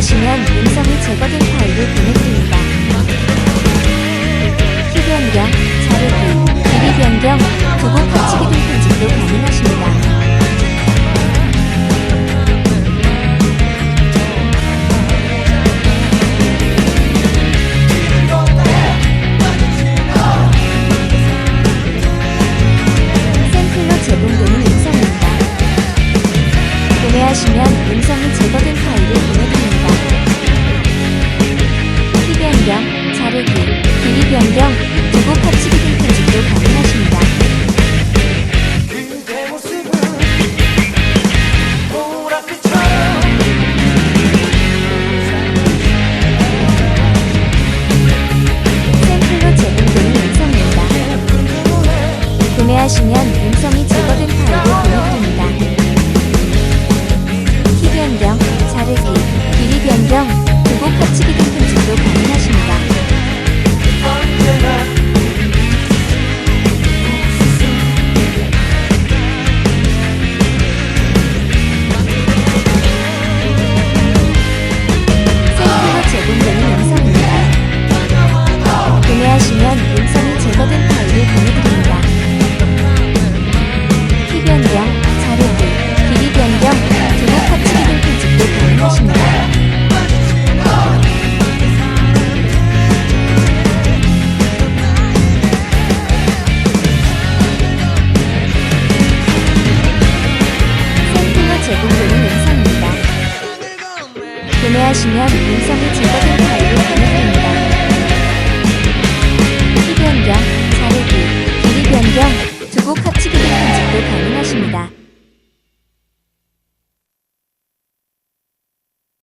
하시면 음성이 제거된 파일을 보내드립니다. 보면 음성이 제거된 파일을 공유합니다. 희귀 안경, 자르기 구매하시면 인성이 즐거운 가입을 가능합니다.